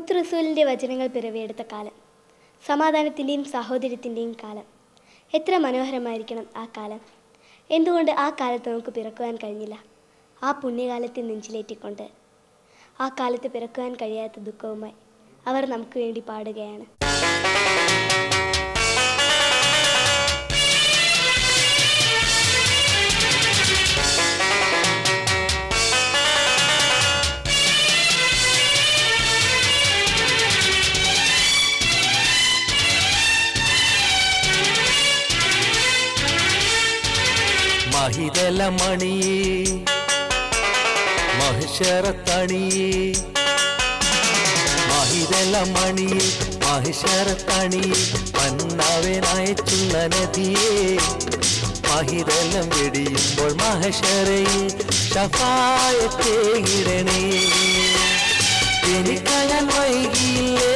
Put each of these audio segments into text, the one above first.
മുത്ത് റസൂലിന്റെ വചനങ്ങൾ പിറവിയെടുത്ത കാലം സമാധാനത്തിന്റെയും സാഹോദര്യത്തിന്റെയും കാലം. എത്ര മനോഹരമായിരിക്കണം ആ കാലം. എന്തുകൊണ്ട് ആ കാലത്ത് നമുക്ക് പിറക്കുവാൻ കഴിഞ്ഞില്ല? ആ പുണ്യകാലത്തെ നെഞ്ചിലേറ്റിക്കൊണ്ട് ആ കാലത്ത് പിറക്കുവാൻ കഴിയാത്ത ദുഃഖവുമായി അവർ നമുക്ക് വേണ്ടി പാടുകയാണ്. മഹിതല മണിയേ മഹിഷറത്തണിയേ മഹിതല മണിയേ മഹിഷറത്തണിയേ പന്നാവനായച്ചുള്ള നദിയേ. മഹിതലം വെടിയുമ്പോൾ മഹേശ്വരയിൽ ഷഫായത്തെ ഇടണേ. എനിക്കയാൻ വൈകിയില്ലേ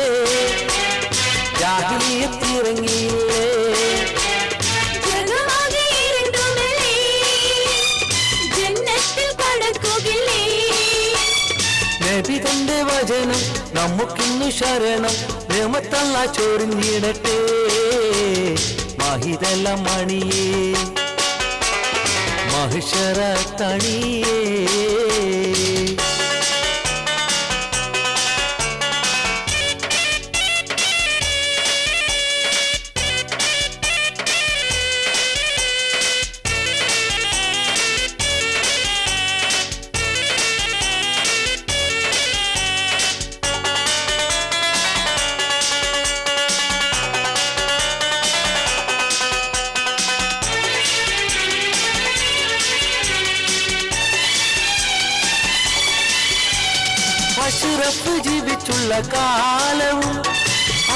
തന്റെ വചനം നമുക്കിന്നു ശരണം. നിയമത്തള്ള ചൊരിഞ്ഞിടട്ടെ. മഹിതല മണിയേ. മഹിഷറ തണിയേ. അഷുറഫ് ജീവിച്ചുള്ള കാലവും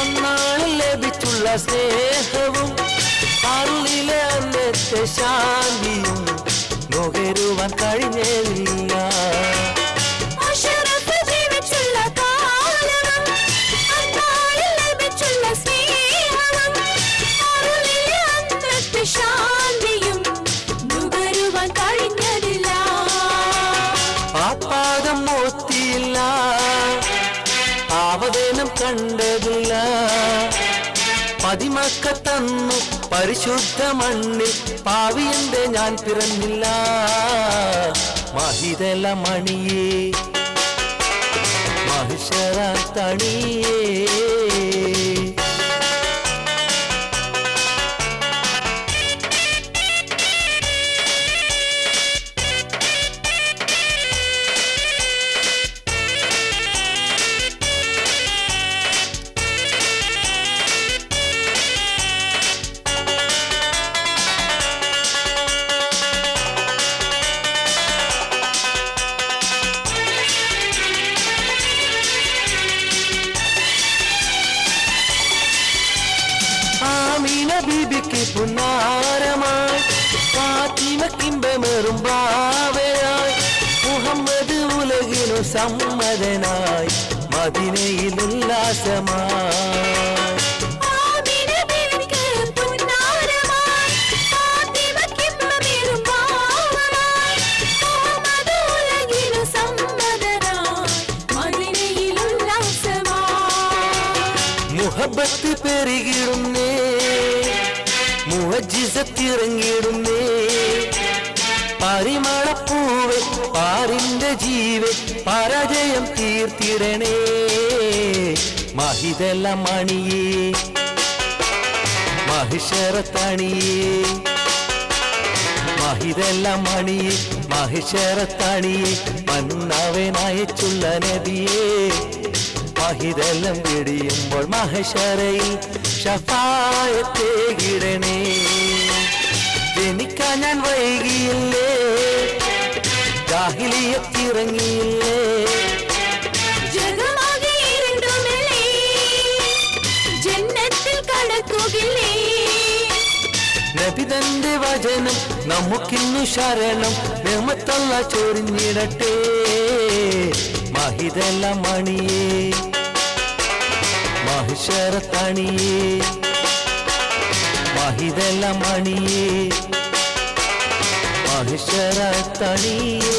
അന്നാളിൽ ലഭിച്ചുള്ള സ്നേഹവും അരുളിലെ അന്നത്തെ ശാന്തിയും നുകരുവാൻ കഴിഞ്ഞില്ല പാദം മോത്തിയില്ല. പാവവേനം കണ്ടതില്ല. പതിമക്ക തന്നു പരിശുദ്ധ മണ്ണിൽ. പാവിയന്റെ ഞാൻ പിറന്നില്ല. മഹിതല മണിയേ. മഹിഷറ തണിയേ. ആമീന ബീബിക്ക് പുന്നാരമായി. ഫാത്തിമക്കിമ്പമേറും ബാവയായി. മുഹമ്മദ് ഉലകിനു സമ്മതനായി. മദിനയിൽ ഉല്ലാസമായി പെരുകിടുന്നേ മുഹജിസത്തിറങ്ങിടുന്നേ പരിമളപ്പൂവെ പാറിന്റെ ജീവൻ പരാജയം തീർത്തിടണേ. മഹിതല മണിയേ മഹിഷറത്തണിയേ മഹിതല മണിയേ മഹിഷറത്തണിയേ മന്നവനായച്ചുള്ള നദിയേ. മഹിതലം മഹേശ്വരയിൽ മഹശരയിൽ ഷഫായത്തേകിടണേ ജനിക്കാൻ ഞാൻ വൈകിയില്ലേ? ജാഹിലിയത്തിറങ്ങിയില്ലേ കടക്കുകില്ലേ നബിതന്റെ വചനം നമുക്കിന്നു ശരണം. നിയമത്തല്ല ചൊരിഞ്ഞിടട്ടെ. മഹിതല്ല മണിയേ. മഹിഷറത്തണിയേ മഹിതല മണിയേ മഹിഷറത്തണിയേ